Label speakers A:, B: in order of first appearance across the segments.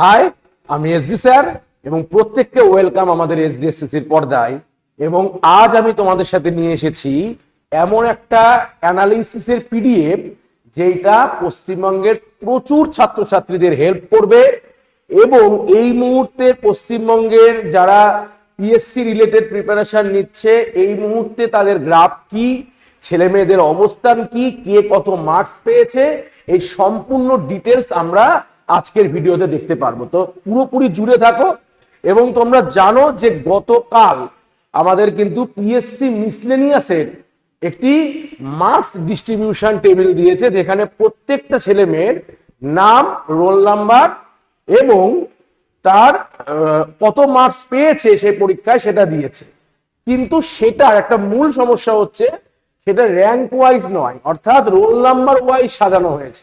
A: High, আমি SD sir, এবং প্রত্যেককে ওয়েলকাম আমাদের এসডিএসসিসির পর্দায়। এবং আজ আমি তোমাদের সাথে নিয়ে এসেছি এমন একটা অ্যানালিসিসের পিডিএফ যেটা পশ্চিমবঙ্গের প্রচুর ছাত্রছাত্রীদের হেল্প করবে। এবং এই মুহূর্তে পশ্চিমবঙ্গের যারা পিএসসি রিলেটেড প্রিপারেশন নিচ্ছে, এই মুহূর্তে তাদের গ্রাফ কি ছেলে মেয়েদের অবস্থান কি, কে কত মার্কস পেয়েছে, এই সম্পূর্ণ ডিটেলস আমরা আজকের ভিডিওতে দেখতে পারব। তো পুরোপুরি জুড়ে থাকো এবং তোমরা জানো যে গতকাল আমাদের কিন্তু পিএসসি মিসলেনিয়াসের একটি মার্কস ডিস্ট্রিবিউশন টেবিল দিয়েছে, যেখানে প্রত্যেকটা ছেলে মেয়ের নাম রোল নাম্বার এবং তার কত মার্কস পেয়েছে সেই পরীক্ষায় সেটা দিয়েছে। কিন্তু সেটার একটা মূল সমস্যা হচ্ছে, সেটা র্যাঙ্ক ওয়াইজ নয়, অর্থাৎ রোল নাম্বার ওয়াইজ সাজানো হয়েছে।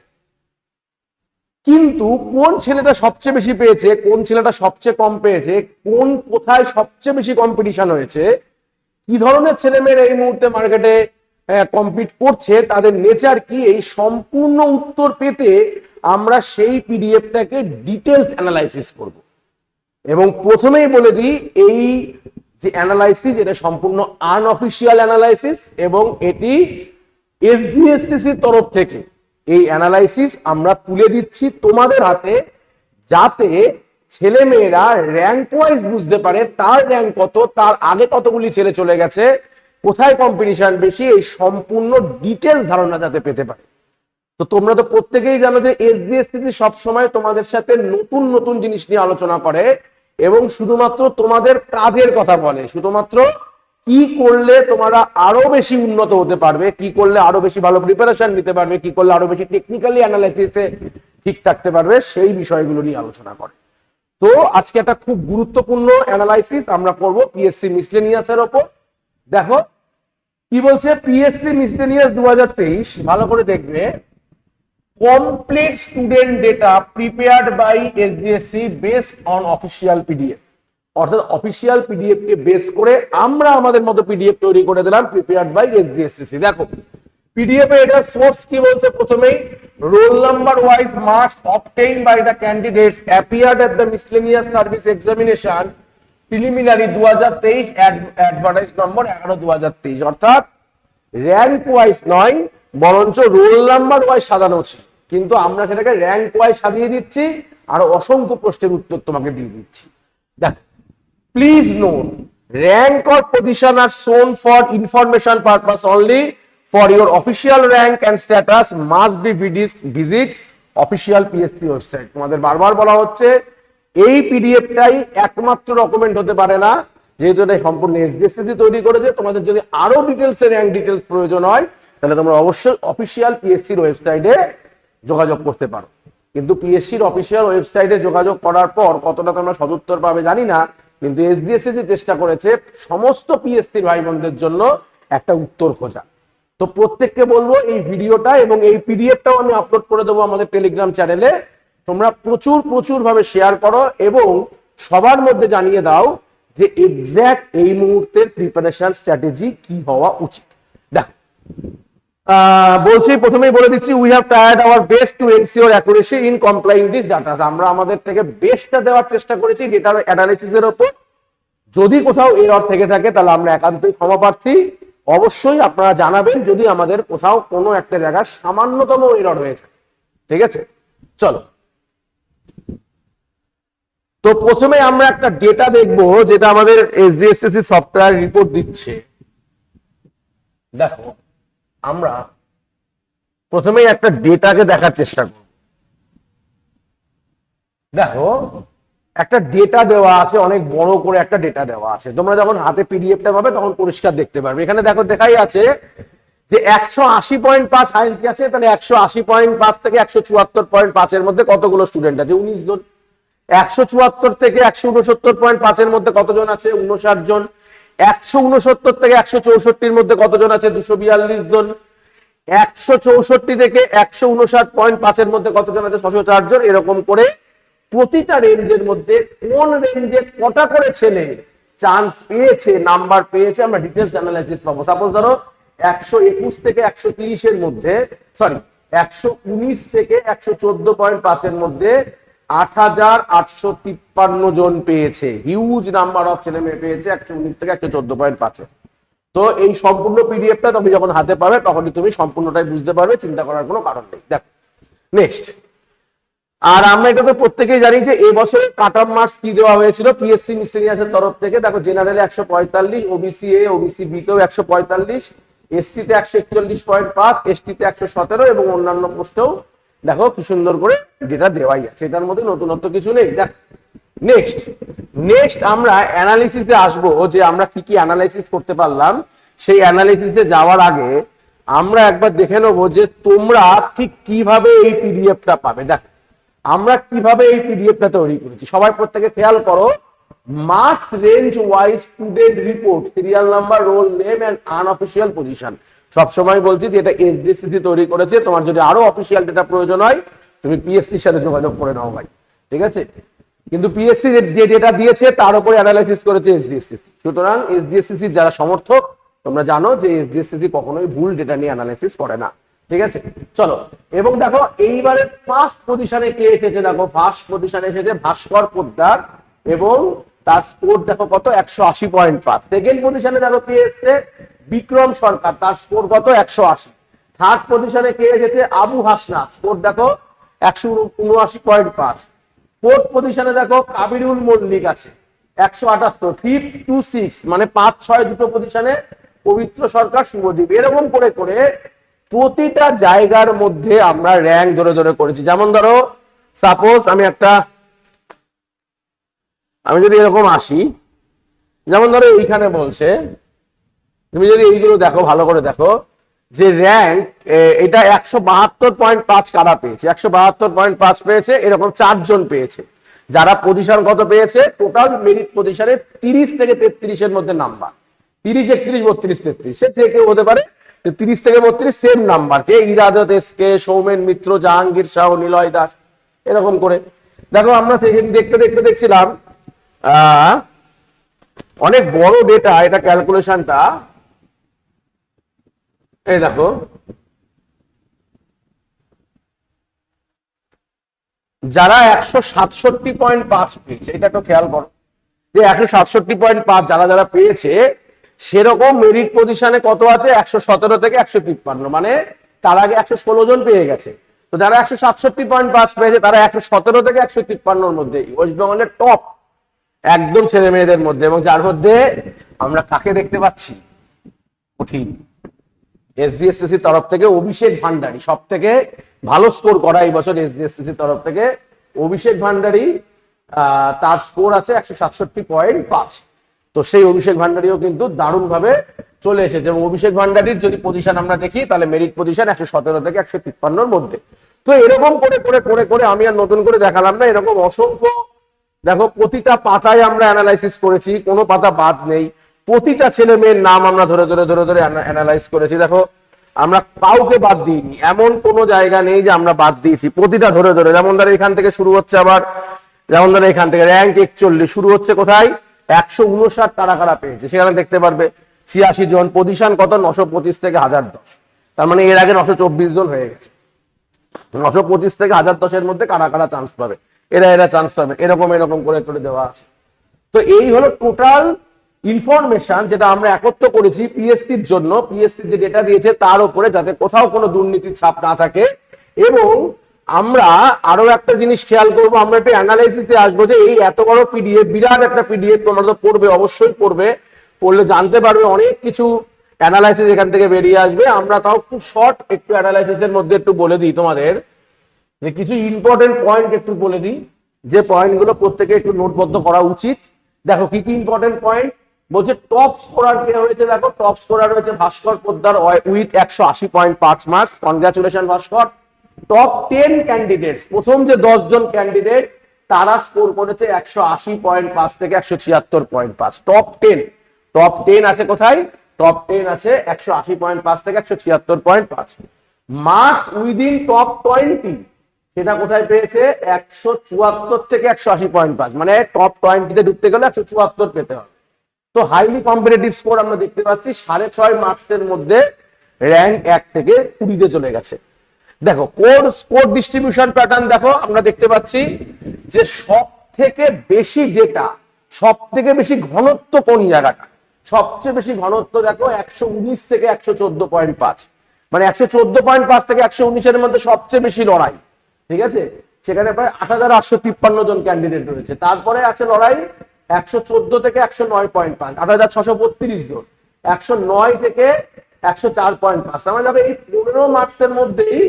A: কিন্তু কোন ছেলেটা সবচেয়ে বেশি পেয়েছে, কোন ছেলেটা সবচেয়ে কম পেয়েছে, কোন কোথায় সবচেয়ে বেশি কম্পিটিশন হয়েছে, কি ধরনের ছেলেমেয়েরা এই মুহূর্তে মার্কেটে কম্পিট করছে, তাদের নেচার কি, এই সম্পূর্ণ উত্তর পেতে আমরা সেই পিডিএফটাকে ডিটেলস অ্যানালাইসিস করব। এবং প্রথমেই বলে দিই, এই যে অ্যানালাইসিস এটা সম্পূর্ণ আনঅফিসিয়াল অ্যানালাইসিস এবং এটি এসডিএসসিসির তরফ থেকে এই অ্যানালাইসিস আমরা তুলে দিচ্ছি তোমাদের হাতে যাতে ছেলে মেয়েরা র্যাঙ্ক ওয়াইজ বুঝতে পারে তার র্যাঙ্ক কত, তার আগে কতগুলি ছেলে চলে গেছে, কোথায় কম্পিটিশন বেশি, এই সম্পূর্ণ ডিটেলস ধারণা যাতে পেতে পারে। তো তোমরা তো প্রত্যেকেই জানো যে এসডিএসসি সব সময় তোমাদের সাথে নতুন নতুন জিনিস নিয়ে আলোচনা করে এবং শুধুমাত্র তোমাদের কাজের কথা বলে, শুধুমাত্র কি করলে তোমরা আরও বেশি উন্নত হতে পারবে? কি করলে আরও বেশি ভালো প্রিপারেশন নিতে পারবে? কি করলে আরও বেশি টেকনিক্যালি অ্যানালাইসিসে ঠিক থাকতে পারবে? সেই বিষয়গুলো নিয়ে আলোচনা করে। তো আজকে একটা খুব গুরুত্বপূর্ণ অ্যানালাইসিস আমরা করব পিএসসি মিসলেনিয়াসের ওপর। দেখো, কি বলছে? পিএসসি মিসলেনিয়াস দু হাজার তেইশ, ভালো করে দেখবে। complete student data prepared by SDSC based on official PDF অর্থাৎ অফিসিয়াল পিডিএফ কে বেস করে আমরা আমাদের মতো পিডিএফ তৈরি করে দিলাম প্রিপেয়ার্ড বাই এস এসডিএসসি দেখো পিডিএফ এ এটা সোর্স কি বলছে প্রথমেই? Roll number wise marks obtained by the candidates appeared at the miscellaneous service examination preliminary দু হাজার তেইশ অ্যাডভার্টাইজ নম্বর এগারো দু হাজার তেইশ। অর্থাৎ র্যাঙ্ক ওয়াইজ নয়, বরঞ্চ রোল নাম্বার ওয়াইজ সাজানো ছিল। কিন্তু আমরা সেটাকে র্যাঙ্ক ওয়াইজ সাজিয়ে দিচ্ছি আর অসংখ্য প্রশ্নের উত্তর তোমাকে দিয়ে দিচ্ছি। দেখ please note rank or position are shown for information purpose only. For your official rank and status, must be visit- official PSC website. তোমাদের বারবার বলা হচ্ছে, এই পিডিএফটাই একমাত্র ডকুমেন্ট হতে পারে না। যেহেতু এটা সম্পূর্ণ এসডিএসসি তৈরি করেছে, তোমাদের যদি আরও ডিটেলস এর র্যাঙ্ক ডিটেলস প্রয়োজন হয়, তাহলে তোমরা অবশ্যই অফিসিয়াল পিএসসির ওয়েবসাইটে যোগাযোগ করতে পারো। কিন্তু পিএসসির অফিসিয়াল ওয়েবসাইটে যোগাযোগ করার পর কতটা তোমরা সদুত্তর পাবে জানি না। কিন্তু এসডিএসসি যে চেষ্টা করেছে, সমস্ত পিএসসির ভাই বোনদের জন্য একটা উত্তর খোঁজা। তো প্রত্যেককে বলব এই ভিডিওটা এবং এই পিডিএফটাও আমি আপলোড করে দেবো আমাদের টেলিগ্রাম চ্যানেলে তোমরা প্রচুর প্রচুর ভাবে শেয়ার করো এবং সবার মধ্যে জানিয়ে দাও যে এক্স্যাক্ট এই মুহূর্তের প্রিপারেশন স্ট্র্যাটেজি কি হওয়া উচিত। দেখো। বলছি, প্রথমেই বলে দিচ্ছি we have tried our best to ensure accuracy in complying this data আমরা আমাদের থেকে বেস্টটা দেওয়ার চেষ্টা করেছি ডেটার অ্যানালিসিসের ওপর। যদি কোথাও এরর থেকে থাকে, তাহলে আমরা একান্তই ক্ষমা প্রার্থী। অবশ্যই আপনারা জানাবেন যদি আমাদের কোথাও কোনো একটা জায়গায় সামান্যতম এরর হয়ে থাকে। ঠিক আছে? চলো। তো প্রথমে আমরা একটা ডেটা দেখব, যেটা আমাদের এসডিএসসি সফটওয়্যার রিপোর্ট দিচ্ছে। দেখো। আমরা প্রথমেই একটা ডেটাকে দেখার চেষ্টা করব। দেখো, একটা ডেটা দেওয়া আছে, অনেক বড় করে একটা ডেটা দেওয়া আছে। তোমরা যখন হাতে পিডিএফটা পাবে, তখন পরিষ্কার দেখতে পারবে। এখানে দেখো, দেখাই আছে যে একশো আশি পয়েন্ট পাঁচ হাইস্ট আছে তাহলে একশো আশি পয়েন্ট পাঁচ থেকে একশো চুয়াত্তর পয়েন্ট পাঁচের মধ্যে কতগুলো স্টুডেন্ট আছে? উনিশ জন। একশো চুয়াত্তর থেকে একশো উনসত্তর পয়েন্ট পাঁচের মধ্যে কতজন আছে? উনষাট জন। একশো উনসত্তর থেকে একশো চৌষট্টির মধ্যে কতজন আছে? দুশো বিয়াল্লিশ জন। একশো চৌষট্টি থেকে একশো উনষাট পয়েন্ট পাঁচের মধ্যে কতজন আছে? ছশো চার জন। এরকম করে প্রতিটা রেঞ্জের মধ্যে কোন রেঞ্জে কটা করে ছেলে চান্স পেয়েছে নাম্বার পেয়েছে, আমরা ডিটেলস অ্যানালাইসিস পাবো। সাপোজ ধরো একশো একুশ থেকে একশো তিরিশের মধ্যে সরি একশো উনিশ থেকে একশো চোদ্দ পয়েন্ট পাঁচের মধ্যে আট হাজার আটশো তিপ্পান্ন জন পেয়েছে। হিউজ নাম্বার অফ ছেলে মেয়ে পেয়েছে, একশো উনিশ থেকে একশো চোদ্দ পয়েন্ট পাঁচে। তো এই সম্পূর্ণ পিডিএফটা তুমি যখন হাতে পাবে, তখনই তুমি সম্পূর্ণটাই বুঝতে পারবে, চিন্তা করার কোনো কারণ নেই। দেখো নেক্সট আর আমরা এটা তো প্রত্যেকেই জানি যে এবছরে কাট অফ মার্কস কি দেওয়া হয়েছিল? পিএসসি মিসলিনিয়াসের তরফ থেকে। দেখো জেনারেলে একশো পঁয়তাল্লিশ ওবিসি এ ওবিসি বিতেও একশো পঁয়তাল্লিশ এসসিতে একশো একচল্লিশ পয়েন্ট পাঁচ এসটিতে একশো সতেরো এবং অন্যান্য পোস্টেও দেখো কি সুন্দর করে যেটা দেওয়াই আছে। এটার মধ্যে নতুনত্ব কিছু নেই। দেখ নেক্সট নেক্সট আমরা অ্যানালিসিসে আসব যে আমরা কি কি অ্যানালাইসিস করতে পারলাম। সেই অ্যানালিসিসে যাওয়ার আগে আমরা একবার দেখে নেব যে তোমরা ঠিক কীভাবে এই পিডিএফটা পাবে। দেখ, আমরা কীভাবে এই পিডিএফটা তৈরি করেছি। সবাই প্রত্যেকে খেয়াল করো marks range wise student report serial number roll name and unofficial position সবসময় বলছি যে এটা এসডিসিসি তৈরি করেছে। তোমার যদি আরও অফিসিয়াল ডেটা প্রয়োজন হয়, তুমি পিএসসির সাথে যোগাযোগ করে নাও ভাই। ঠিক আছে? কিন্তু পিএসসি যে ডেটা দিয়েছে, তার উপরে অ্যানালাইসিস করেছে এসডিএসসিসি সুতরাং এসডিএসসিসির যারা সমর্থক, তোমরা জানো যে এসডিএসসিসি কখনোই ভুল ডেটা নিয়ে অ্যানালাইসিস করে না। ঠিক আছে? চলো। এবং দেখো, এইবারে ফার্স্ট পজিশনে কে এসেছে? দেখো ফার্স্ট পজিশনে এসেছে ভাস্কর পোদ্দার এবং তার স্কোর দেখো কত? একশো আশি পয়েন্ট পাঁচ। সেকেন্ড পজিশনে দেখো কে এসছে? বিক্রম সরকার। তার স্কোর কত? একশো আশি। থার্ড পজিশনে কে এসেছে? আবু হাসনা স্কোর দেখো, একশো উনআশি পয়েন্ট পাঁচ। ফোর্থ পজিশনে দেখো, কাবিরুল মল্লিক আছে। একশো আটাত্তর। ফিফথ টু সিক্স মানে পাঁচ, ছয় দুটো পজিশনে পবিত্র সরকার শুভদীপ। এরকম করে করে প্রতিটা জায়গার মধ্যে আমরা র্যাঙ্ক ধরে ধরে করেছি। যেমন ধরো সাপোজ আমি একটা আমি যদি এরকম আসি, যেমন ধরো এইখানে বলছে, তুমি যদি এইগুলো দেখো, ভালো করে দেখো, যে র্যাঙ্ক এটা একশো বাহাত্তর পয়েন্ট পাঁচ কারা পেয়েছে? একশো বাহাত্তর পয়েন্ট পাঁচ পেয়েছে, এরকম চারজন পেয়েছে। যারা পজিশন কত পেয়েছে? টোটাল মেরিট পজিশনে তিরিশ থেকে তেত্রিশের মধ্যে নাম্বার তিরিশ, একত্রিশ, বত্রিশ, তেত্রিশ। সে কেউ হতে পারে তিরিশ থেকে বত্রিশ সেম নাম্বার কে ইরাদত, এস কে, সৌমেন, মিত্র, জাহাঙ্গীর, শাহ, নিলয় দাস, এরকম করে। দেখো আমরা সেখানে দেখতে দেখতে দেখছিলাম অনেক বড় ডেটা এটা ক্যালকুলেশনটা এই দেখো। যারা একশো সাতষট্টি পয়েন্ট পাঁচ পেয়েছে, এটা একটু খেয়াল করো। যে একশো সাতষট্টি পয়েন্ট পাঁচ যারা যারা পেয়েছে, সেরকম মেরিট পজিশনে কত আছে? একশো সতেরো থেকে একশো তিপ্পান্ন। মানে তার আগে একশো ষোলো জন পেয়ে গেছে। তো যারা একশো সাতষট্টি পয়েন্ট পাঁচ পেয়েছে, তারা একশো সতেরো থেকে একশো তিপ্পান্নর মধ্যে। ওয়েস্ট বেঙ্গলের টপ একদম ছেলে মেয়েদের মধ্যে এবং যার মধ্যে আমরা কাকে দেখতে পাচ্ছি? কঠিন। এসডিএসসিসির তরফ থেকে অভিষেক ভান্ডারী সব থেকে ভালো স্কোর করা এই বছর এসডিএসসিসির তরফ থেকে। অভিষেক ভান্ডারী তার স্কোর আছে একশো সাতষট্টি পয়েন্ট পাঁচ। তো সেই অভিষেক ভান্ডারীও কিন্তু দারুণ ভাবে চলে এসেছে এবং অভিষেক ভান্ডারীর যদি পজিশন আমরা দেখি, তাহলে মেরিট পজিশন একশো সতেরো থেকে একশো তিপ্পান্নর মধ্যে। তো এরকম করে করে করে করে আমি আর নতুন করে দেখালাম না, এরকম অসংখ্য দেখো, প্রতিটা পাতায় আমরা অ্যানালাইসিস করেছি, কোনো পাতা বাদ নেই। প্রতিটা ছেলে মেয়ের নাম আমরা ধরে ধরে ধরে ধরে অ্যানালাইজ করেছি। দেখো, আমরা কাউকে বাদ দিইনি। এমন কোনো জায়গা নেই যে আমরা বাদ দিয়েছি। প্রতিটা ধরে ধরে। যেমন ধরো, এখান থেকে শুরু হচ্ছে আবার, যেমন ধরো, এখান থেকে র্যাঙ্ক একচল্লিশ। শুরু হচ্ছে কোথায়? একশো উনষাট কারা কারা পেয়েছে? সেখানে দেখতে পারবে, ছিয়াশি জন। পজিশন কত? নশো পঁচিশ থেকে হাজার দশ। তার মানে এর আগে নশো চব্বিশ জন হয়ে গেছে। নশো পঁচিশ থেকে হাজার দশের মধ্যে কারা কারা চান্স পাবে? এরা এরা চান্স পাবে এরকম এরকম করে করে দেওয়া আছে। তো এই হলো টোটাল ইনফরমেশন যেটা আমরা একত্র করেছি পিএসসির জন্য। পিএসসি যে ডেটা দিয়েছে তার উপরে যাতে কোথাও কোনো দুর্নীতির ছাপ না থাকে। এবং আমরা আরও একটা জিনিস খেয়াল করব, আমরা একটু অ্যানালাইসিসে আসব যে এই এত বড় পিডিএফ বিরাট একটা পিডিএফ তোমরা তো পড়বে, অবশ্যই পড়বে। পড়লে জানতে পারবে, অনেক কিছু অ্যানালাইসিস এখান থেকে বেরিয়ে আসবে। আমরা তাও খুব শর্ট একটু অ্যানালাইসিসের মধ্যে একটু বলে দিই তোমাদের। যে কিছু ইম্পর্টেন্ট পয়েন্ট একটু বলে দিই, যে পয়েন্টগুলো প্রত্যেকে একটু নোটবদ্ধ করা উচিত। দেখো, কি কি ইম্পর্টেন্ট পয়েন্ট বলছে টপ স্কোরার কে হয়েছে, দেখো টপ স্কোরার হয়েছে ভাস্কর পোদ্দার উইথ একশো আশি পয়েন্ট পাঁচ marks congratulation Bhaskar. Top ten candidates প্রথম যে দশ জন ক্যান্ডিডেট তারা স্কোর করেছে একশো আশি পয়েন্ট পাঁচ থেকে একশো ছিয়াত্তর পয়েন্ট পাঁচ। টপ টেন টপ টেন আছে কোথায়? টপ টেন আছে একশো আশি পয়েন্ট পাঁচ থেকে একশো ছিয়াত্তর পয়েন্ট পাঁচ। মার্কস উইদিন টপ টোয়েন্টি সেটা কোথায় পেয়েছে? একশো চুয়াত্তর থেকে একশো আশি পয়েন্ট পাঁচ। মানে টপ টোয়েন্টিতে ঢুকতে গেলে একশো চুয়াত্তর পেতে হবে। তো হাইলি কম্পিটিটিভ স্কোর আমরা দেখতে পাচ্ছি, সাড়ে ছয় মার্কসের মধ্যে র্যাঙ্ক এক থেকে কুড়িতে চলে গেছে। দেখো, কোর স্কোর ডিস্ট্রিবিউশন প্যাটার্ন দেখো, আমরা দেখতে পাচ্ছি যে সব থেকে বেশি ডেটা সব থেকে বেশি ঘনত্ব কোন জায়গাটা? সবচেয়ে বেশি ঘনত্ব দেখো, একশো উনিশ থেকে একশো চোদ্দ পয়েন্ট পাঁচ। মানে একশো চোদ্দ পয়েন্ট পাঁচ থেকে একশো উনিশের মধ্যে সবচেয়ে বেশি লড়াই। ঠিক আছে? সেখানে প্রায় আট হাজার আটশো তিপ্পান্ন জন ক্যান্ডিডেট রয়েছে। তারপরে আছে লড়াই একশো চোদ্দ থেকে একশো নয় পয়েন্ট পাঁচ, আট হাজার ছশো বত্রিশ জন। একশো নয় থেকে একশো চার পয়েন্ট পাঁচ। তার মানে এই পনেরো মার্কসের মধ্যেই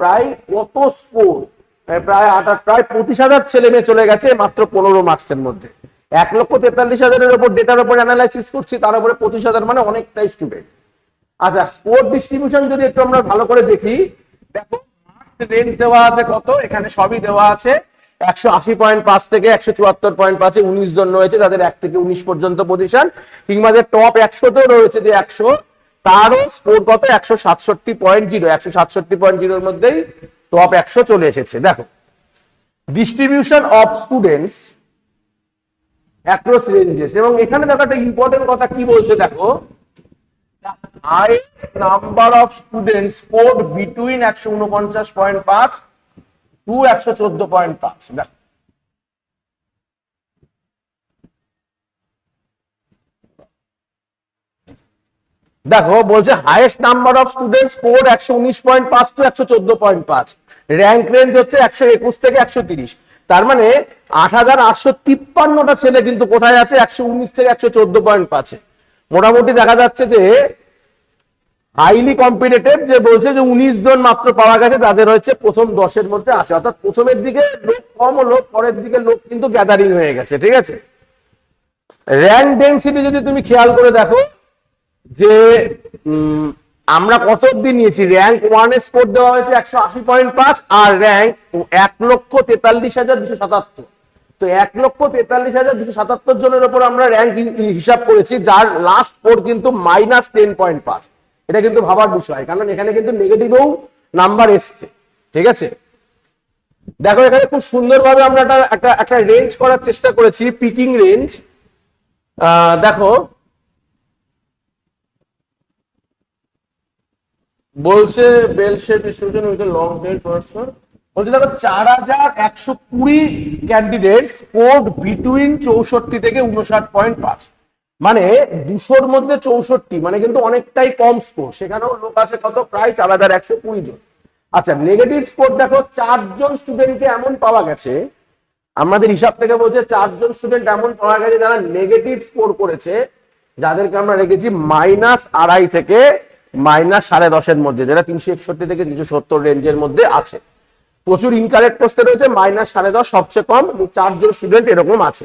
A: প্রায় কত স্কোর প্রায় আট প্রায় পঁচিশ হাজার ছেলে মেয়ে চলে গেছে মাত্র পনেরো মার্কসের মধ্যে। এক লক্ষ তেতাল্লিশ হাজারের উপর ডেটার উপর অ্যানালাইসিস করছি, তার উপরে পঁচিশ হাজার মানে অনেকটাই স্টুডেন্ট আচ্ছা স্কোর ডিস্ট্রিবিউশন যদি একটু আমরা ভালো করে দেখি, দেখো রেঞ্জ দেওয়া আছে কত? এখানে সবই দেওয়া আছে। একশো আশি পয়েন্ট পাঁচ থেকে একশো চুয়াত্তর পয়েন্ট পাঁচে, উনিশ জন রয়েছে তাদের এক থেকে উনিশ পর্যন্ত পজিশন কিংবা যে টপ একশোতেও রয়েছে যে একশো, তারও স্কোর কত? একশো সাতষট্টি পয়েন্ট জিরো, একশো সাতষট্টি পয়েন্ট জিরোর মধ্যেই টপ একশো চলে এসেছে। দেখো distribution of students across ranges এবং এখানে দেখো একটা ইম্পর্টেন্ট কথা কি বলছে, দেখো highest number of students scored between একশো উনপঞ্চাশ পয়েন্ট পাঁচ টু একশো চোদ্দ পয়েন্ট পাঁচ। দেখো দেখো, বলছে highest number of student score একশো উনিশ পয়েন্ট পাঁচ টু একশো চোদ্দ পয়েন্ট পাঁচ। র্যাঙ্ক রেঞ্জ হচ্ছে একশো একুশ থেকে একশো তিরিশ। তার মানে আট হাজার আটশো তিপ্পান্নটা ছেলে কিন্তু কোথায় আছে? একশো উনিশ থেকে একশো চোদ্দ পয়েন্ট পাঁচে। মোটামুটি দেখা যাচ্ছে যে হাইলি কম্পিটিটিভ যে বলছে যে উনিশ জন মাত্র পাওয়া গেছে, তাদের হচ্ছে প্রথম দশের মধ্যে আসে। অর্থাৎ প্রথমের দিকে লোক কম লোক পরের দিকে লোক কিন্তু গ্যাদারিং হয়ে গেছে, ঠিক আছে? র্যাঙ্ক ডেন্সিটি যদি তুমি খেয়াল করে দেখো, যে আমরা কত অব্দি নিয়েছি? র্যাঙ্ক ওয়ানের স্কোর দেওয়া হয়েছে একশো আশি পয়েন্ট পাঁচ আর র্যাঙ্ক এক লক্ষ তেতাল্লিশ হাজার দুশো সাতাত্তর। তো এক লক্ষ তেতাল্লিশ হাজার দুশো সাতাত্তর জনের উপর আমরা র্যাঙ্ক হিসাব করেছি, যার লাস্ট স্কোর কিন্তু মাইনাস টেন পয়েন্ট পাঁচ। এটা কিন্তু ভাবার বিষয়, কারণ এখানে কিন্তু নেগেটিভেও নাম্বার এসছে, ঠিক আছে? দেখো, এখানে খুব সুন্দরভাবে আমরা একটা একটা একটা রেঞ্জ করার চেষ্টা করেছি পিকিং রেঞ্জ দেখো, বলছে bell shape with long tail person বলছে, দেখো, চার হাজার একশো কুড়ি ক্যান্ডিডেট স্কোর বিটুইন চৌষট্টি থেকে উনষাট পয়েন্ট পাঁচ। মানে দুশোর মধ্যে চৌষট্টি মানে কিন্তু অনেকটাই কম স্কোর সেখানেও লোক আছে কত? প্রায় চার হাজার একশো কুড়ি জন। আচ্ছা নেগেটিভ স্কোর দেখো, চারজন স্টুডেন্টকে এমন পাওয়া গেছে, আমাদের হিসাব থেকে বলছে চারজন স্টুডেন্ট এমন পাওয়া গেছে যারা নেগেটিভ স্কোর করেছে, যাদেরকে আমরা রেখেছি মাইনাস আড়াই থেকে মাইনাস সাড়ে দশের মধ্যে, যেটা তিনশো একষট্টি থেকে তিনশো সত্তর রেঞ্জের মধ্যে আছে। প্রচুর ইনকারেক্ট প্রশ্নে রয়েছে মাইনাস সাড়ে দশ সবচেয়ে কম চারজন স্টুডেন্ট এরকম আছে।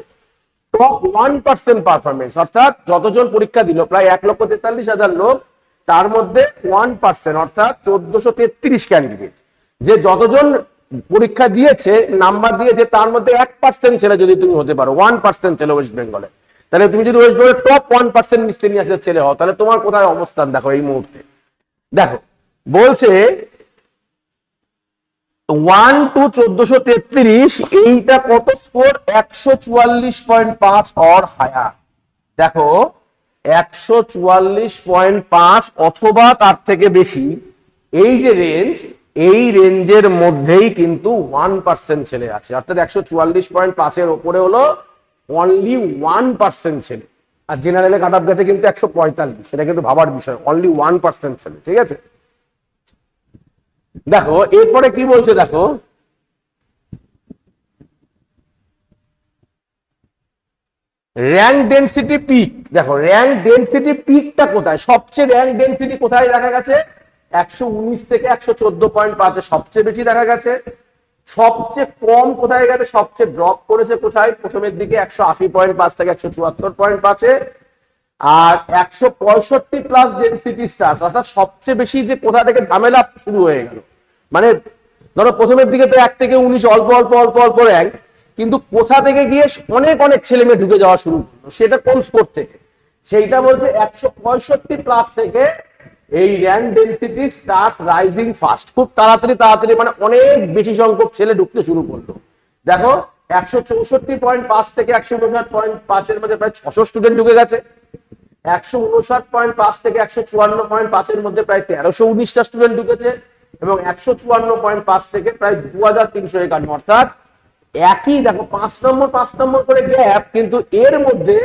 A: টপ ওয়ান পার্সেন্ট পারফরমেন্স অর্থাৎ যতজন পরীক্ষা দিল, প্রায় এক লক্ষ তেতাল্লিশ হাজার লোক, তার মধ্যে ওয়ান পার্সেন্ট অর্থাৎ চোদ্দশো তেত্রিশ ক্যান্ডিডেট যে যতজন পরীক্ষা দিয়েছে নাম্বার দিয়েছে, তার মধ্যে এক পার্সেন্ট ছেলে যদি তুমি হতে পারো ওয়ান পার্সেন্ট ছেলে ওয়েস্ট বেঙ্গলে তাহলে তুমি যদি ওয়েস্ট বেঙ্গলের টপ ওয়ান পার্সেন্ট মিসটেনিয়াসের ছেলে হও, তাহলে তোমার কোথায় অবস্থান দেখো এই মুহূর্তে। দেখো, বলছে ওয়ান টু চোদ্দশো তেত্রিশ, এইটা কত স্কোর? একশো চুয়াল্লিশ পয়েন্ট পাঁচ অর হায়ার দেখো, একশো চুয়াল্লিশ পয়েন্ট পাঁচ অথবা তার থেকে বেশি, এই যে রেঞ্জ এই রেঞ্জের মধ্যেই কিন্তু ওয়ান পার্সেন্ট ছেলে আছে। অর্থাৎ একশো চুয়াল্লিশ পয়েন্ট পাঁচের ওপরে হলো অনলি ওয়ান পার্সেন্ট ছেলে। আর জেনারেলে কাট অফ গেছে কিন্তু একশো পঁয়তাল্লিশ, সেটা কিন্তু ভাবার বিষয়। অনলি ওয়ান পার্সেন্ট ছেলে, ঠিক আছে? দেখো, এরপরে কি বলছে দেখো? র্যাঙ্ক ডেন্সিটি পিক দেখো র্যাঙ্ক ডেন্সিটি পিকটা কোথায়? সবচেয়ে র্যাঙ্ক ডেন্সিটি কোথায় দেখা গেছে? একশো উনিশ থেকে একশো চোদ্দ পয়েন্ট পাঁচে সবচেয়ে বেশি দেখা গেছে। সবচেয়ে কম কোথায় গেছে? সবচেয়ে ড্রপ করেছে কোথায়? প্রথমের দিকে একশো আশি পয়েন্ট পাঁচ থেকে একশো চুয়াত্তর পয়েন্ট পাঁচে আর একশো পঁয়ষট্টি প্লাস ডেন্সিটি স্টার অর্থাৎ সবচেয়ে বেশি যে কোথা থেকে ঝামেলা শুরু হয়ে গেল। মানে ধরো প্রথমের দিকে তো এক থেকে উনিশ, অল্প অল্প অল্প অল্প র্যাঙ্ক কিন্তু কোথা থেকে গিয়ে অনেক অনেক ছেলে মেয়ে ঢুকে যাওয়া শুরু করল, সেটা কোন স্কোর থেকে? সেইটা বলছে একশো পঁয়ষট্টি প্লাস থেকে এই rank density start rising fast খুব তাড়াতাড়ি তাড়াতাড়ি মানে অনেক বেশি সংখ্যক ছেলে ঢুকতে শুরু করল। দেখো, একশো চৌষট্টি পয়েন্ট পাঁচ থেকে একশো উনষাট পয়েন্ট পাঁচের মধ্যে প্রায় ছশো স্টুডেন্ট ঢুকে গেছে। একশো উনষাট পয়েন্ট পাঁচ থেকে একশো চুয়ান্ন পয়েন্ট পাঁচের মধ্যে প্রায় তেরোশো উনিশটা স্টুডেন্ট ঢুকেছে এবং একশো চুয়ান্ন পয়েন্ট পাঁচ থেকে প্রায় দু হাজার তিনশো একান্ন। অর্থাৎ একই, দেখো, পাঁচ নম্বর পাঁচ নম্বর করে গ্যাপ কিন্তু এর মধ্যে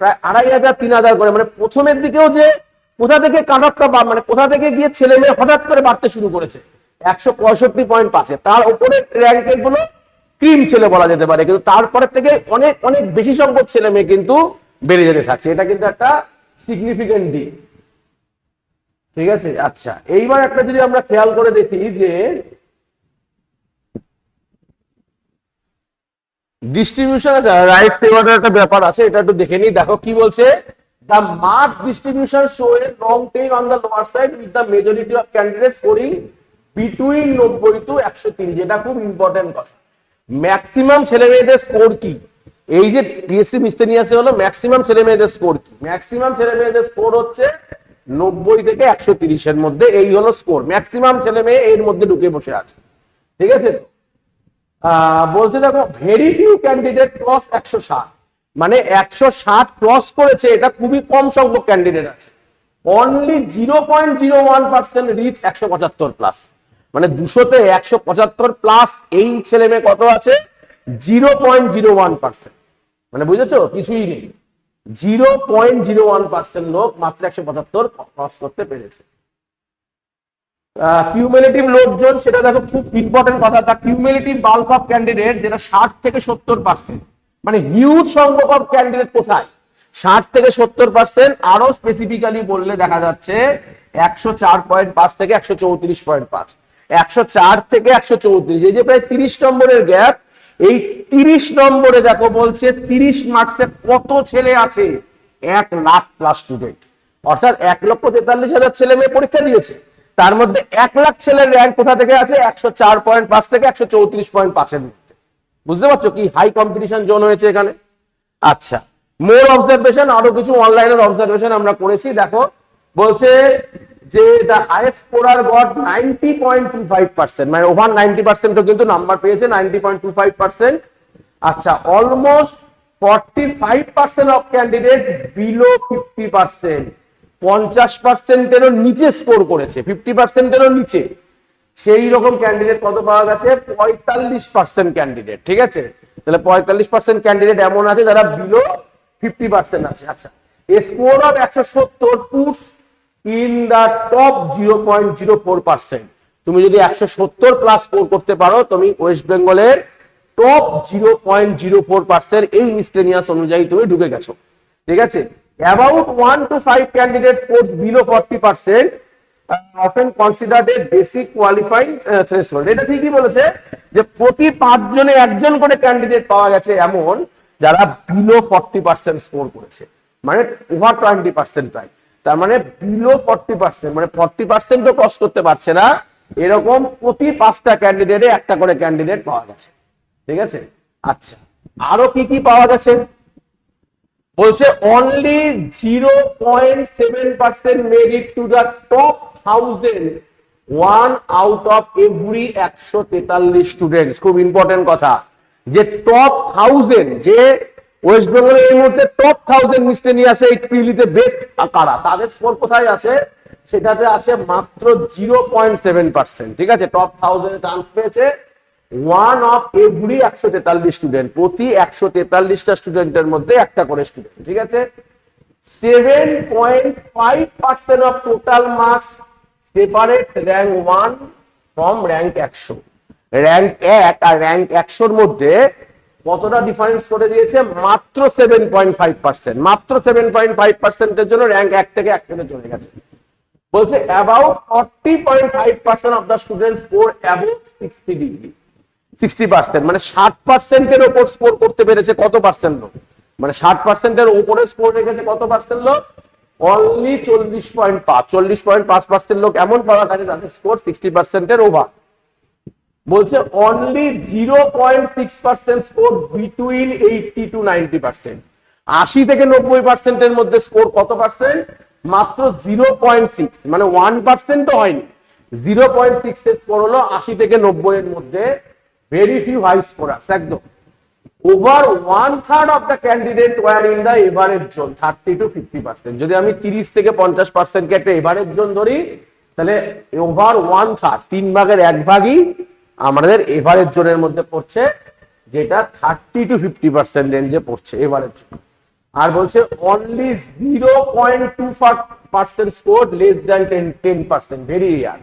A: প্রায় আড়াই হাজার, তিন হাজার করে। মানে প্রথমের দিকেও যে কোথা থেকে কাট অফটা মানে কোথা থেকে গিয়ে ছেলে মেয়ে হঠাৎ করে বাড়তে শুরু করেছে, একশো পঁয়ষট্টি পয়েন্ট পাঁচে। তার উপরে র্যাঙ্কেরগুলো ক্রিম ছেলে বলা যেতে পারে। কিন্তু তারপরে থেকে অনেক অনেক বেশি সংখ্যক ছেলে মেয়ে কিন্তু বেড়ে যেতে থাকছে। এটা কিন্তু একটা সিগনিফিকেন্ট দিক ঠিক আছে? আচ্ছা এইবার একটা যদি আমরা খেয়াল করে দেখি যে ডিস্ট্রিবিউশন আছে রাইট ফেভারের একটা ব্যাপার আছে, এটা একটু দেখে নিই। দেখো, কি বলছে? The marks distribution show a long tail on the lower side with the majority of candidate scoring between নব্বই টু একশো তিরিশ। এটা খুব ইম্পর্টেন্ট কথা। ম্যাক্সিমাম ছেলে মেয়েদের স্কোর কি? এই যে টিএসসি মিস্তে নিয়ে আসে হলো ম্যাক্সিমাম ছেলে মেয়েদের স্কোর কি? ম্যাক্সিমাম ছেলে মেয়েদের স্কোর হচ্ছে নব্বই থেকে একশো তিরিশের মধ্যে এই হলো স্কোর ম্যাক্সিমাম ছেলে মেয়ে এর মধ্যে ঢুকে বসে আছে। ঠিক আছে? বলছে দেখো ভেরি ফিউ ক্যান্ডিডেট ক্রস একশো ষাট। মানে একশো ষাট ক্রস করেছে, এটা খুবই কম সংখ্যক ক্যান্ডিডেট আছে। Only zero point zero one percent reach একশো পঁচাত্তর প্লাস মানে দুশোতে একশো পঁচাত্তর প্লাস এই ছেলে মেয়ে কত আছে? Zero point zero one percent. মানে বুঝেছ? কিছুই নেই। Zero point zero one percent লোক মাত্র একশো পঁচাত্তর ক্রস করতে পেরেছে। লোকজন, সেটা দেখো খুব ইম্পর্টেন্ট কথা কিউমুলেটিভ বাল্ক অফ ক্যান্ডিডেট যেটা ষাট থেকে সত্তর পার্সেন্ট। মানে হিউজ সংখ্যক অফ ক্যান্ডিডেট কোথায়? ষাট থেকে সত্তর পার্সেন্ট, আরও স্পেসিফিক্যালি বললে দেখা যাচ্ছে একশো চার পয়েন্ট পাঁচ থেকে একশো চৌত্রিশ পয়েন্ট পাঁচ। একশো চার থেকে একশো চৌত্রিশ, এই যে প্রায় তিরিশ নম্বরের গ্যাপ এই তিরিশ নম্বরে দেখো বলছে, তিরিশ মার্কসে কত ছেলে আছে? এক লাখ প্লাস স্টুডেন্ট অর্থাৎ এক লক্ষ তেতাল্লিশ হাজার ছেলে মেয়ে পরীক্ষা দিয়েছে। তার মধ্যে এক লাখ ছেলের র্যাঙ্ক কোথা থেকে আছে? একশো চার পয়েন্ট পাঁচ থেকে একশো চৌত্রিশ পয়েন্ট পাঁচের মধ্যে। বুঝতে পারছ কি হাই কম্পিটিশন জোন হয়েছে এখানে? আচ্ছা মোর অবজারভেশন আরও কিছু অনলাইনের অবজারভেশন আমরা করেছি। দেখো, বলছে যে the highest scorer got ninety point two five percent মানে ওভার নাইনটি পার্সেন্টও কিন্তু নাম্বার পেয়েছে ninety point two five percent আচ্ছা almost forty five percent of candidate below fifty percent পঞ্চাশ পার্সেন্টেরও নিচে স্কোর করেছে ফিফটি পার্সেন্টেরও নিচে। সেই রকম ক্যান্ডিডেট কত পাওয়া গেছে? পঁয়তাল্লিশ পার্সেন্ট ক্যান্ডিডেট ঠিক আছে? তাহলে পঁয়তাল্লিশ পার্সেন্ট ক্যান্ডিডেট এমন আছে যারা বিলো ফিফটি পার্সেন্ট আছে। আচ্ছা স্কোর অফ একশো সত্তর puts in the top zero point zero four percent. তুমি যদি একশো সত্তর প্লাস স্কোর করতে পারো, তুমি ওয়েস্ট বেঙ্গলের top zero point zero four percent এই মিসটেনিয়াস অনুযায়ী তুমি ঢুকে গেছো। ঠিক আছে? About one two five candidate score below forty percent often considered a basic qualifying threshold এটা ঠিকই বলেছে যে প্রতি পাঁচজনে একজন করে ক্যান্ডিডেট পাওয়া গেছে এমন যারা বিলো ফর্টি পার্সেন্ট স্কোর করেছে। মানে ওভার টোয়েন্টি পার্সেন্ট প্রায় তার মানে বিলো ফর্টি পার্সেন্ট মানে ফর্টি পার্সেন্টও ক্রস করতে পারছে না, এরকম প্রতি পাঁচটা ক্যান্ডিডেটে একটা করে ক্যান্ডিডেট পাওয়া গেছে। ঠিক আছে? আচ্ছা আরও কি কি পাওয়া গেছে? বলছে only zero point seven percent made it to the top thousand one out of every একশো তেতাল্লিশ স্টুডেন্টস খুব ইম্পর্টেন্ট কথা। যে টপ থাউজেন্ড যে ওয়েস্ট বেঙ্গলের এই মুহূর্তে টপ থাউজেন্ড মিস্টেনিয়াসে এই প্রিলিতে বেস্ট কারা তাদের স্কোর কোথায় আছে? সেটাতে আছে মাত্র জিরো পয়েন্ট সেভেন পার্সেন্ট ঠিক আছে? টপ থাউজেন্ড চান্স পেয়েছে ওয়ান অফ এভরি একশো তেতাল্লিশ স্টুডেন্ট প্রতি একশো তেতাল্লিশটা স্টুডেন্টের মধ্যে একটা করে স্টুডেন্ট ঠিক আছে? Seven point five percent of total marks separate rank one from rank একশো। র্যাঙ্ক এক আর র্যাঙ্ক একশোর মধ্যে কতটা ডিফারেন্স করে দিয়েছে? মাত্র সেভেন পয়েন্ট ফাইভ পার্সেন্ট মাত্র সেভেন পয়েন্ট ফাইভ পার্সেন্টের জন্য র্যাঙ্ক এক থেকে এক থেকে চলে গেছে। বলছে about forty point five percent of the student score about sixty degree sixty percent মানে ষাট পার্সেন্টের ওপর স্কোর করতে পেরেছে কত পার্সেন্ট লোক? মানে ষাট পার্সেন্টের ওপরে স্কোর রেখেছে কত পার্সেন্ট লোক? অনলি চল্লিশ পয়েন্ট পাঁচ, চল্লিশ পয়েন্ট পাঁচ পার্সেন্ট লোক এমন পাওয়া গেছে যাদের স্কোর সিক্সটি পার্সেন্টের ওভার বলছে only zero point six percent score between eighty to ninety percent আশি থেকে নব্বই পার্সেন্টের মধ্যে স্কোর কত পার্সেন্ট মাত্র জিরো পয়েন্ট সিক্স মানে ওয়ান পার্সেন্টও হয়নি। জিরো পয়েন্ট সিক্স এর স্কোর হলো আশি থেকে নব্বই এর মধ্যে ভেরি ফিউ হাই স্কোরার্স একদম। Over one third of the candidate were in the average zone thirty to fifty percent যদি আমি তিরিশ থেকে পঞ্চাশ পার্সেন্টকে একটা এভারেজ জোন ধরি, তাহলে ওভার ওয়ান থার্ড তিন ভাগের এক ভাগই আমাদের এভারেজ জোনের মধ্যে পড়ছে যেটা থার্টি টু ফিফটি পার্সেন্ট রেঞ্জে পড়ছে এভারেজ আর বলছে only zero point two percent score less than ten ten percent very rare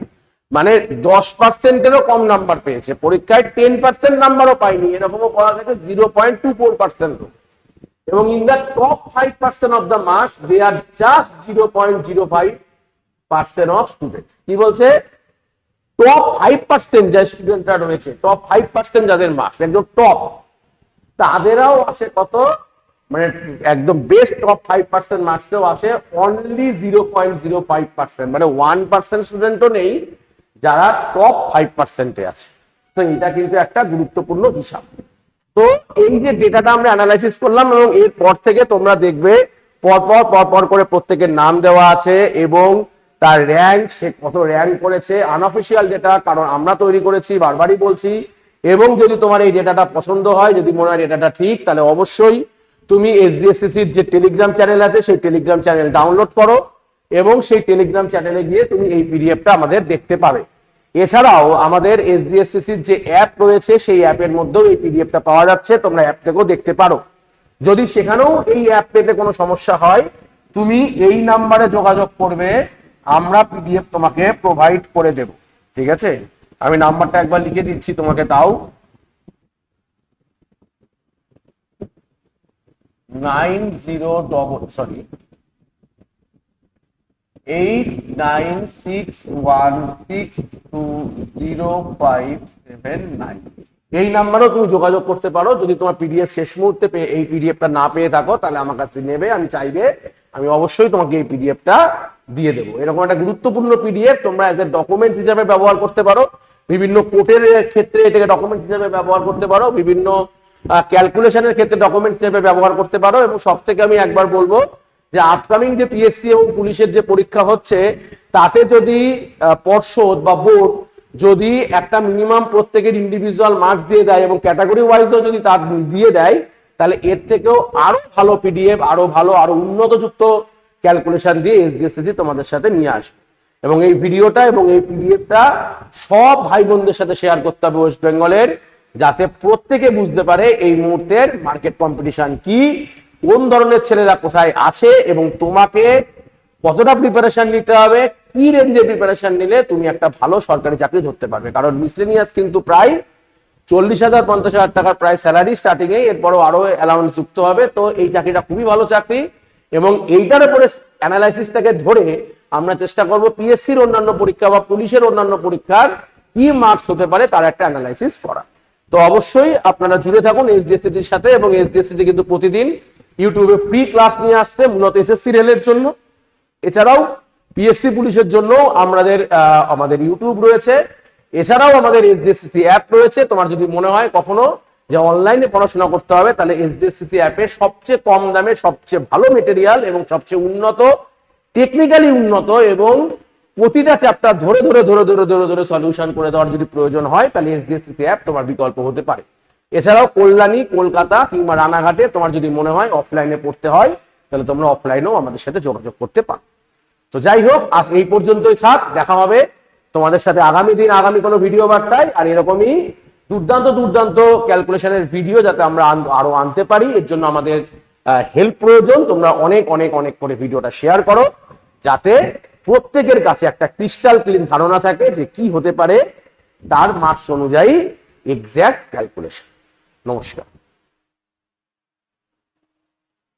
A: মানে দশ পার্সেন্টেরও কম নাম্বার পেয়েছে। পরীক্ষায় টেন পার্সেন্ট নাম্বারও পাইনি, এরকমও করা গেছে zero point two four percent এবং in the top five percent of the mass they are just zero point zero five percent of students কি বলছে? টপ ফাইভ পার্সেন্ট যে স্টুডেন্টরা রয়েছে টপ ফাইভ পার্সেন্ট যাদের মার্কস একদম টপ তাদেরও আসে কত? মানে একদম বেস্ট টপ ফাইভ পার্সেন্ট মার্কসেও আসে only zero point zero five percent মানে ওয়ান পার্সেন্ট স্টুডেন্টও নেই, যারা টপ ফাইভ পার্সেন্টে আছে। তো এটা কিন্তু একটা গুরুত্বপূর্ণ হিসাব। তো এই যে ডেটাটা আমরা অ্যানালাইসিস করলাম এবং এরপর থেকে তোমরা দেখবে, পরপর পরপর করে প্রত্যেকের নাম দেওয়া আছে এবং তার র্যাঙ্ক, সে কত র্যাঙ্ক করেছে আনঅফিসিয়াল ডেটা কারণ আমরা তৈরি করেছি, বারবারই বলছি। এবং যদি তোমার এই ডেটাটা পছন্দ হয়, যদি মনে হয় ডেটাটা ঠিক, তাহলে অবশ্যই তুমি এসডিএসসিসির যে টেলিগ্রাম চ্যানেল আছে, সেই টেলিগ্রাম চ্যানেল ডাউনলোড করো এবং সেই টেলিগ্রাম চ্যানেলে গিয়ে তুমি এই পিডিএফটা আমাদের দেখতে পাবে। এছাড়াও আমাদের এসডিএসসিসির যে অ্যাপ রয়েছে, সেই অ্যাপের মধ্যেও এই পিডিএফটা পাওয়া যাচ্ছে, তোমরা অ্যাপ থেকেও দেখতে পারো। যদি সেখানেও এই অ্যাপ পেতে কোনো সমস্যা হয়, তুমি এই নাম্বারে যোগাযোগ করবে আমরা পিডিএফ তোমাকে প্রোভাইড করে দেব। ঠিক আছে? আমি নাম্বারটা একবার লিখে দিচ্ছি তোমাকে তাও। Nine zero double sorry eight nine six one six two zero five seven nine. এই নাম্বারেও তুমি যোগাযোগ করতে পারো। যদি তোমার পিডিএফ শেষ মুহূর্তে এই পিডিএফটা না পেয়ে থাকো, তাহলে আমার কাছে নেবে, আমি চাইবে, আমি অবশ্যই তোমাকে এই পিডিএফটা দিয়ে দেবো। এরকম একটা গুরুত্বপূর্ণ পিডিএফ তোমরা এজ এ ডকুমেন্ট হিসাবে ব্যবহার করতে পারো। বিভিন্ন কোর্টের ক্ষেত্রে এটাকে ডকুমেন্ট হিসাবে ব্যবহার করতে পারো। বিভিন্ন ক্যালকুলেশনের ক্ষেত্রে ডকুমেন্ট হিসেবে ব্যবহার করতে পারো। এবং সব থেকে আমি একবার বলব যে আপকামিং যে পিএসসি এবং পুলিশের যে পরীক্ষা হচ্ছে, তাতে যদি পর্ষদ বা বোর্ড যদি একটা মিনিমাম প্রত্যেকের ইন্ডিভিজুয়াল মার্কস দিয়ে দেয় এবং ক্যাটাগরি ওয়াইজও যদি তার দিয়ে দেয়, তাহলে এর থেকেও আরও ভালো পিডিএফ আরও ভালো, আরও উন্নতযুক্ত ক্যালকুলেশন দিয়ে এসডিএসসি তোমাদের সাথে নিয়ে আসবে। এবং এই ভিডিওটা এবং এই পিডিএফটা সব ভাই বোনদের সাথে শেয়ার করতে হবে ওয়েস্ট বেঙ্গলের যাতে প্রত্যেকে বুঝতে পারে এই মুহূর্তের মার্কেট কম্পিটিশন কি, কোন ধরনের ছেলেরা কোথায় আছে এবং তোমাকে কতটা প্রিপারেশন নিতে হবে, কি রেঞ্জে প্রিপারেশন নিলে তুমি একটা ভালো সরকারি চাকরি ধরতে পারবে। কারণ মিসলেনিয়াস কিন্তু প্রায় চল্লিশ হাজার, পঞ্চাশ হাজার টাকার প্রায় স্যালারি স্টার্টিং এরপরও আরও অ্যালাউন্স যুক্ত হবে। তো এই চাকরিটা খুবই ভালো চাকরি। এবং এইটার উপরে অ্যানালাইসিসটাকে ধরে আমরা চেষ্টা করব পিএসসির অন্যান্য পরীক্ষা বা পুলিশের অন্যান্য পরীক্ষার কি মার্কস হতে পারে তার একটা অ্যানালাইসিস করা। তো অবশ্যই আপনারা জুড়ে থাকুন এসডিএসসির সাথে এবং এসডিএসসি কিন্তু প্রতিদিন ইউটিউবে ফ্রি ক্লাস নিয়ে আসছে, মূলত এসএসসি রেলের জন্য। এছাড়াও পিএসসি পুলিশের জন্য আমাদের আমাদের ইউটিউব রয়েছে। এছাড়াও আমাদের এসডিএসসি অ্যাপ রয়েছে। তোমার যদি মনে হয় কখনো যে অনলাইনে পড়াশোনা করতে হবে, তাহলে এসডিএসসি অ্যাপে সবচেয়ে কম দামে সবচেয়ে ভালো মেটেরিয়াল এবং সবচেয়ে উন্নত টেকনিক্যালি উন্নত এবং প্রতিটা চ্যাপ্টার ধরে ধরে ধরে ধরে ধরে ধরে সলিউশন করে দেওয়ার যদি প্রয়োজন হয়, তাহলে এসডিএসসি অ্যাপ তোমার বিকল্প হতে পারে। এছাড়াও কল্যাণী, কলকাতা কিংবা রানাঘাটে তোমার যদি মনে হয় অফলাইনে পড়তে হয়, তাহলে তোমরা অফলাইনেও আমাদের সাথে যোগাযোগ করতে পারো। তো যাই হোক, আজ এই পর্যন্তই থাক, দেখা হবে তোমাদের সাথে আগামী দিন, আগামী কোনো ভিডিও বার্তায়, আর এরকমই দুর্দান্ত দুর্দান্ত ক্যালকুলেশনের ভিডিও যাতে আমরা আরও আনতে পারি। এর জন্য আমাদের হেল্প প্রয়োজন। তোমরা অনেক অনেক অনেক করে ভিডিওটা শেয়ার করো, যাতে প্রত্যেকের কাছে একটা ক্রিস্টাল ক্লিন ধারণা থাকে যে কি হতে পারে তার মার্কস অনুযায়ী এক্স্যাক্ট ক্যালকুলেশন নমস্কার।